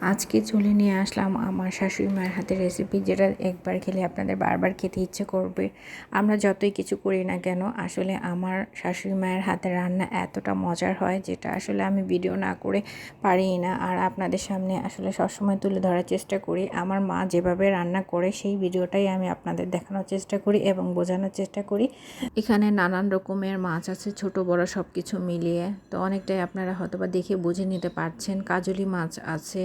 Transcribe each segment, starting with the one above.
আজকে চলে নিয়ে আসলাম আমার শাশুড়ি মায়ের হাতের রেসিপি যেটা একবার খেলে আপনাদের বারবার খেতে ইচ্ছে করবে। আমরা যতই কিছু করি না কেন, আসলে আমার শাশুড়ি মায়ের হাতের রান্না এতটা মজার হয়, যেটা আসলে আমি ভিডিও না করে পারি না। আর আপনাদের সামনে আসলে সবসময় তুলে ধরার চেষ্টা করি। আমার মা যেভাবে রান্না করে, সেই ভিডিওটাই আমি আপনাদের দেখানোর চেষ্টা করি এবং বোঝানোর চেষ্টা করি। এখানে নানান রকমের মাছ আছে, ছোট, বড় সব কিছু মিলিয়ে। তো অনেকটাই আপনারা হয়তোবা দেখে বুঝে নিতে পারছেন। কাজলি মাছ আছে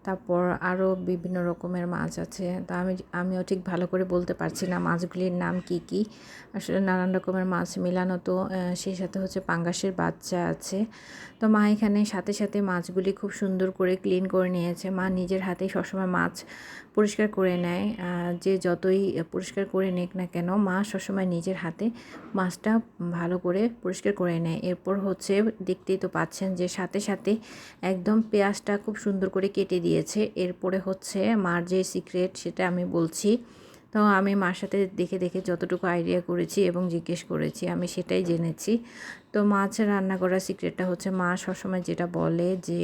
তারপর আরও বিভিন্ন রকমের মাছ আছে। তা আমি, আমিও ঠিক ভালো করে বলতে পারছি না মাছগুলির নাম কি কি। আসলে নানান রকমের মাছ মেলানো তো সেই সাথে হচ্ছে পাঙ্গাসের বাচ্চা আছে। তো মা এখানে সাথে সাথে মাছগুলি খুব সুন্দর করে ক্লিন করে নিয়েছে। মা নিজের হাতেই সবসময় মাছ পরিষ্কার করে নেয়। যে যতই পরিষ্কার করে নেক না কেন, মা সবসময় নিজের হাতে মাছটা ভালো করে পরিষ্কার করে নেয়। এরপর হচ্ছে দেখতেই তো পাচ্ছেন যে সাথে সাথে একদম পেঁয়াজটা খুব সুন্দর করে কেটে দিয়েছে। এরপরে হচ্ছে মার যে সিক্রেট সেটা আমি বলছি। তো আমি মার সাথে দেখে দেখে যতটুকু আইডিয়া করেছি এবং জিজ্ঞেস করেছি, আমি সেটাই জেনেছি। তো মাছ রান্না করার সিক্রেটটা হচ্ছে মা সবসময় যেটা বলে যে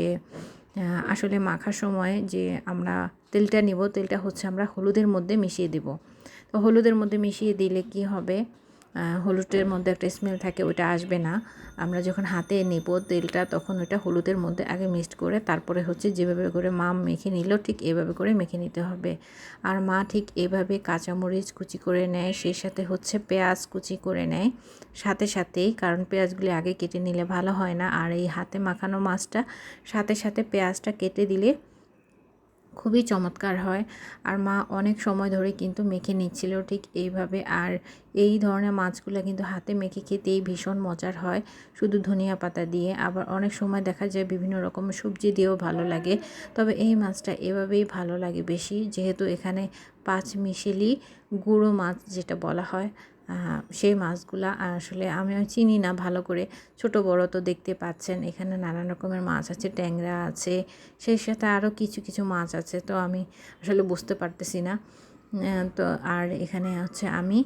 আসলে মাখার সময় যে আমরা তেলটা নিব, তেলটা হচ্ছে আমরা হলুদের মধ্যে মিশিয়ে দেব। তো হলুদের মধ্যে মিশিয়ে দিলে কি হবে? হলুদের মধ্যে একটা স্মেল থাকে ওটা আসবে না। আমরা যখন হাতে নেব তেলটা, তখন ওটা হলুদের মধ্যে আগে মিক্সড করে, তারপরে হচ্ছে যেভাবে করে মা মেখে নিল, ঠিক এভাবে করে মেখে নিতে হবে। আর মা ঠিক এভাবে কাঁচামরিচ কুচি করে নেয়, সেই সাথে হচ্ছে পেঁয়াজ কুচি করে নেয়। সাথে সাথেই, কারণ পেঁয়াজগুলি আগে কেটে নিলে ভালো হয় না, আর এই হাতে মাখানো মাছটা সাথে সাথে পেঁয়াজটা কেটে দিলে খুবই চমৎকার হয়। আর মা অনেক সময় ধরে কিন্তু মেখে নিচ্ছিল ঠিক এইভাবে। আর এই ধরনের মাছগুলো কিন্তু হাতে মেখে খেতেই ভীষণ মজার হয়। শুধু ধনিয়া পাতা দিয়ে। আবার অনেক সময় দেখা যায় বিভিন্ন রকম সবজি দিয়েও ভালো লাগে। তবে এই মাছটা এভাবেই ভালো লাগে বেশি। যেহেতু এখানে পাঁচ মিশেলি গুঁড়ো মাছ যেটা বলা হয়। সেই মাছগুলা আসলে আমি চিনি না ভালো করে। ছোট বড় তো দেখতে পাচ্ছেন, এখানে নানান রকমের মাছ আছে, ট্যাংরা আছে, সেই সাথে আরও কিছু কিছু মাছ আছে, তো আমি আসলে বুঝতে পারতেছি না। তো আর এখানে হচ্ছে আমি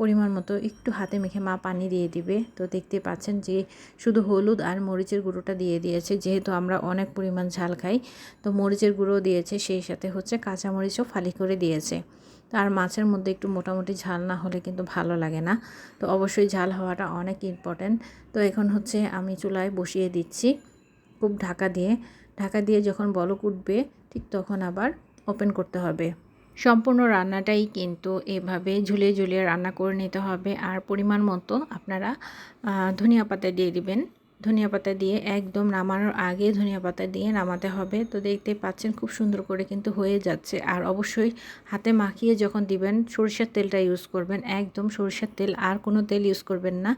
পরিমাণ মতো একটু হাতে মেখে মা পানি দিয়ে দিবে। তো দেখতে পাচ্ছেন যে শুধু হলুদ আর মরিচের গুঁড়োটা দিয়ে দিয়েছে, যেহেতু আমরা অনেক পরিমাণ ঝাল খাই। তো মরিচের গুঁড়ো দিয়েছে, সেই সাথে হচ্ছে কাঁচা মরিচও ফালি করে দিয়েছে। আর মাছের মধ্যে একটু মোটামুটি ঝাল না হলে কিন্তু ভালো লাগে না। তো অবশ্যই ঝাল হওয়াটা অনেক ইম্পর্ট্যান্ট তো এখন হচ্ছে আমি চুলায় বসিয়ে দিচ্ছি খুব ঢাকা দিয়ে। ঢাকা দিয়ে যখন বলক উঠবে, ঠিক তখন আবার ওপেন করতে হবে। সম্পূর্ণ রান্নাটাই কিন্তু এভাবে ঝুলিয়ে ঝুলিয়ে রান্না করে নিতে হবে। আর পরিমাণ মতো আপনারা ধনিয়া পাতা দিয়ে দিবেন। ধনিয়া পাতা দিয়ে একদম নামানোর আগে ধনিয়া পাতা দিয়ে নামাতে হবে। তো দেখতে পাচ্ছেন খুব সুন্দর করে কিন্তু হয়ে যাচ্ছে। আর অবশ্যই হাতে মাখিয়ে যখন দিবেন, সরিষার তেলটা ইউজ করবেন। একদম সরিষার তেল আর কোনো তেল ইউজ করবেন না।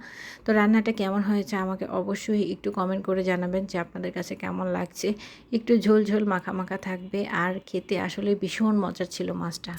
তো রান্নাটা কেমন হয়েছে আমাকে অবশ্যই একটু কমেন্ট করে জানাবেন যে আপনাদের কাছে কেমন লাগছে। একটু ঝোল ঝোল মাখা মাখা থাকবে। আর খেতে আসলে ভীষণ মজার ছিল মাছটা।